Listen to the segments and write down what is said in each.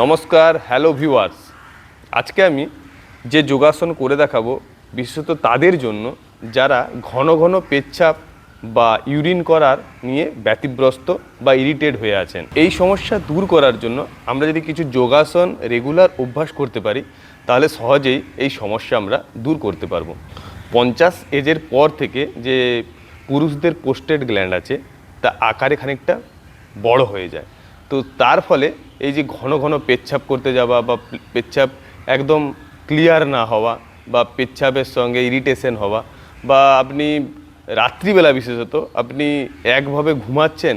নমস্কার hello viewers আজকে আমি যে যোগাসন করে দেখাবো, বিশেষত তাদের জন্য, যারা ঘন ঘন পেচ্ছাপ বা ইউরিন করার নিয়ে ব্যতিব্রস্ত বা ইরিটেড হয়ে আছেন। এই সমস্যা দূর করার জন্য আমরা যদি কিছু যোগাসন রেগুলার অভ্যাস করতে পারি, তাহলে সহজেই এই সমস্যা আমরা দূর করতে পারব। পঞ্চাশ এজের পর থেকে যে পুরুষদের পোস্টেড গ্ল্যান্ড আছে, তা আকারে খানিকটা বড় হয়ে যায়। তো তার ফলে এই যে ঘন ঘন পেচ্ছাপ করতে যাওয়া বা পেচ্ছাপ একদম ক্লিয়ার না হওয়া বা পেচ্ছাপের সঙ্গে ইরিটেশন হওয়া বা আপনি রাত্রিবেলা বিশেষত আপনি একভাবে ঘুমাচ্ছেন,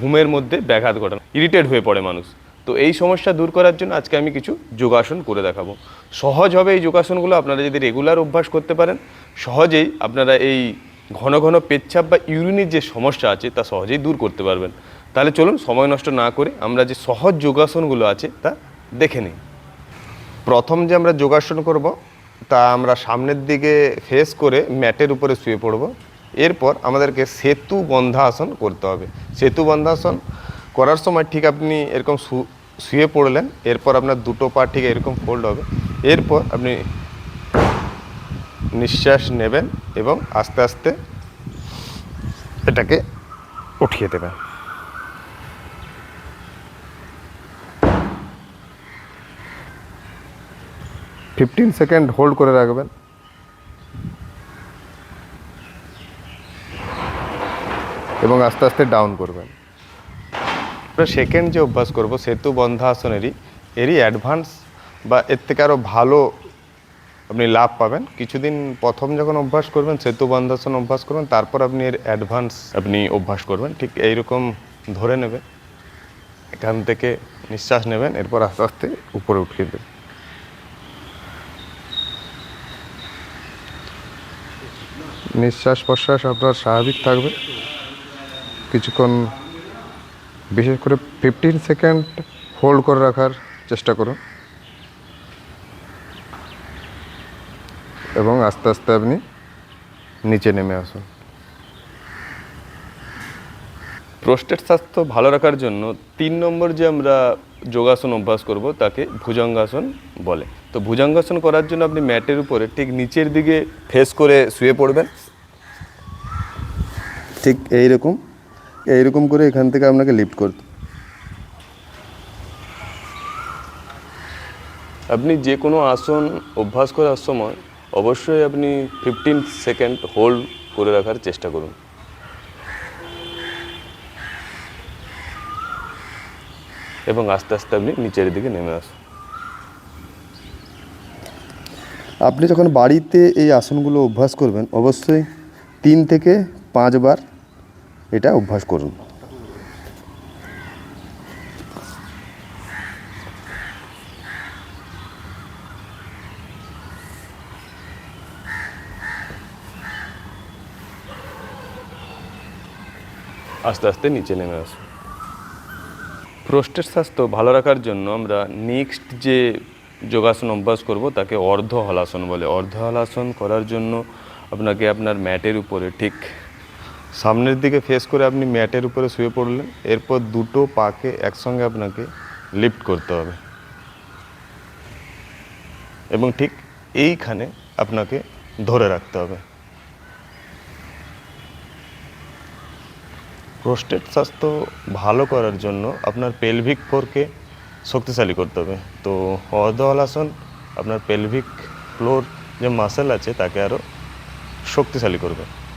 ঘুমের মধ্যে ব্যাঘাত ঘটান ইরিটেট হয়ে পড়ে মানুষ। তো এই সমস্যা দূর করার জন্য আজকে আমি কিছু যোগাসন করে দেখাবো। সহজ হবে এই যোগাসনগুলো, আপনারা যদি রেগুলার অভ্যাস করতে পারেন, সহজেই আপনারা এই ঘন ঘন পেচ্ছাপ বা ইউরিনের যে সমস্যা আছে, তা সহজেই দূর করতে পারবেন। তাহলে চলুন সময় নষ্ট না করে আমরা যে সহজ যোগাসনগুলো আছে তা দেখে নিই। প্রথম যে আমরা যোগাসন করব, তা আমরা সামনের দিকে ফেস করে ম্যাটের উপরে শুয়ে পড়ব। এরপর আমাদেরকে সেতু বন্ধাসন করতে হবে। সেতু বন্ধাসন করার সময় ঠিক আপনি এরকম শুয়ে পড়লেন, এরপর আপনার দুটো পা ঠিক এরকম ফোল্ড হবে। এরপর আপনি নিঃশ্বাস নেবেন এবং আস্তে আস্তে এটাকে উঠিয়ে দেবেন। ফিফটিন সেকেন্ড হোল্ড করে রাখবেন। এবং আস্তে আস্তে ডাউন করবেন। আমরা সেকেন্ড যে অভ্যাস করব, সেতু বন্ধাসনেরই এরই অ্যাডভান্স বা এর থেকে আরও ভালো আপনি লাভ পাবেন। কিছুদিন প্রথম যখন অভ্যাস করবেন, সেতু বন্ধাসন অভ্যাস করবেন, তারপর আপনি এর অ্যাডভান্স আপনি অভ্যাস করবেন। ঠিক এইরকম ধরে নেবে এখান থেকে নিঃশ্বাস নেবেন, এরপর আস্তে আস্তে উপরে উঠিয়ে দেবেন। নিঃশ্বাস প্রশ্বাস আপনার স্বাভাবিক থাকবে। কিছুক্ষণ, বিশেষ করে ফিফটিন সেকেন্ড হোল্ড করে রাখার চেষ্টা করুন। এবং আস্তে আস্তে আপনি নিচে নেমে আসুন। প্রোস্টেট স্বাস্থ্য ভালো রাখার জন্য তিন নম্বর যে আমরা যোগাসন অভ্যাস করব, তাকে ভুজঙ্গাসন বলে। তো ভুজঙ্গাসন করার জন্য আপনি ম্যাটের উপরে ঠিক নিচের দিকে ফেস করে শুয়ে পড়বেন। ঠিক এইরকম এইরকম করে এখান থেকে আপনাকে লিফট করতে। আপনি যে কোনো আসন অভ্যাস করার সময় অবশ্যই আপনি ফিফটিন সেকেন্ড হোল্ড করে রাখার চেষ্টা করুন। এবং আস্তে আস্তে আপনি নিচের দিকে নেমে আসুন। আপনি যখন বাড়িতে এই আসনগুলো অভ্যাস করবেন অবশ্যই তিন থেকে পাঁচবার এটা অভ্যাস করুন। আস্তে আস্তে নিচে নেমে আসুন প্রোস্টেট স্বাস্থ্য ভালো রাখার জন্য আমরা নেক্সট যে যোগাসন অভ্যাস করব, তাকে অর্ধ হলাসন বলে। অর্ধ হলাসন করার জন্য আপনাকে আপনার ম্যাটের উপরে ঠিক সামনের দিকে ফেস করে আপনি ম্যাটের উপরে শুয়ে পড়লেন, এরপর দুটো পাকে একসঙ্গে আপনাকে লিফট করতে হবে। এবং ঠিক এইখানে আপনাকে ধরে রাখতে হবে। প্রোস্টেট স্বাস্থ্য ভালো করার জন্য আপনার পেলভিক ফ্লোরকে শক্তিশালী করতে হবে। তো অর্ধ হলাসন আপনার পেলভিক ফ্লোর যে মাসেল আছে, তাকে আরও শক্তিশালী করবে।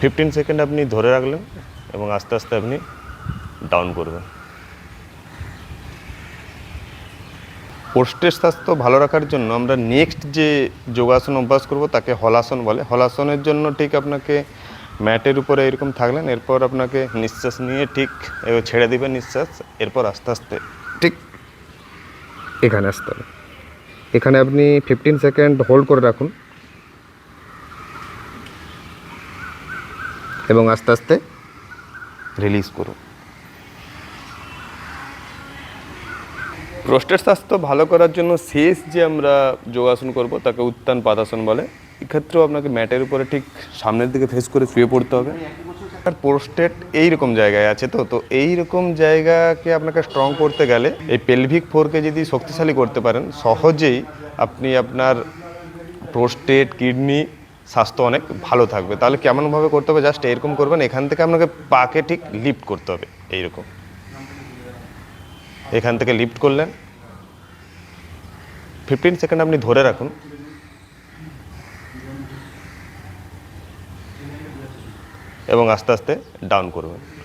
ফিফটিন সেকেন্ড আপনি ধরে রাখলেন এবং আস্তে আস্তে আপনি ডাউন করবেন। পোস্টের স্বাস্থ্য ভালো রাখার জন্য আমরা নেক্সট যে যোগাসন অভ্যাস করব তাকে হলাসন বলে। হলাসনের জন্য ঠিক আপনাকে ম্যাটের উপরে এরকম থাকলেন, এরপর আপনাকে নিঃশ্বাস নিয়ে ঠিক ছেড়ে দিবেন নিঃশ্বাস, এরপর আস্তে আস্তে ঠিক এখানে আসতে হবে। এখানে আপনি ফিফটিন সেকেন্ড হোল্ড করে রাখুন। এবং আস্তে আস্তে রিলিজ করুন। প্রোস্টেট স্বাস্থ্য ভালো করার জন্য শেষ যে আমরা যোগাসন করব, তাকে উত্তান পাদাসন বলে। এক্ষেত্রেও আপনাকে ম্যাটের উপরে ঠিক সামনের দিকে ফেস করে শুয়ে পড়তে হবে। আর পোস্টেট এইরকম জায়গায় আছে তো তো এইরকম জায়গাকে আপনাকে স্ট্রং করতে গেলে এই পেলভিক ফোরকে যদি শক্তিশালী করতে পারেন, সহজেই আপনি আপনার প্রোস্টেট কিডনি স্বাস্থ্য অনেক ভালো থাকবে। তাহলে কেমনভাবে করতে হবে? জাস্ট এরকম করবেন, এখান থেকে আপনাকে পাকে ঠিক লিফট করতে হবে, এইরকম। এখান থেকে লিফট করলেন। ফিফটিন সেকেন্ড আপনি ধরে রাখুন। এবং আস্তে আস্তে ডাউন করবেন।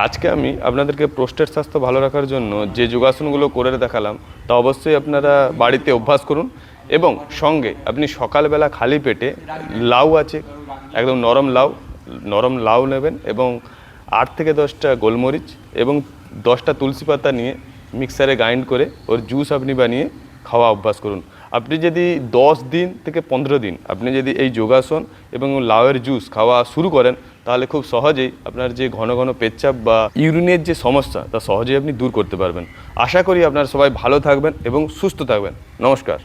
আজকে আমি আপনাদেরকে প্রোস্টেট স্বাস্থ্য ভালো রাখার জন্য যে যোগাসনগুলো করে দেখালাম, তা অবশ্যই আপনারা বাড়িতে অভ্যাস করুন এবং সঙ্গে আপনি সকালবেলা খালি পেটে লাউ আছে, একদম নরম লাউ নরম লাউ নেবেন এবং আট থেকে দশটা গোলমরিচ এবং দশটা তুলসী পাতা নিয়ে মিক্সারে গ্রাইন্ড করে ওর জুস আপনি বানিয়ে খাওয়া অভ্যাস করুন। আপনি যদি দশ দিন থেকে পনেরো দিন আপনি যদি এই যোগাসন এবং লাউয়ের জুস খাওয়া শুরু করেন, তাহলে খুব সহজেই আপনার যে ঘন ঘন পেচ্ছাপ বা ইউরিনের যে সমস্যা, তা সহজেই আপনি দূর করতে পারবেন। আশা করি আপনারা সবাই ভালো থাকবেন এবং সুস্থ থাকবেন। নমস্কার।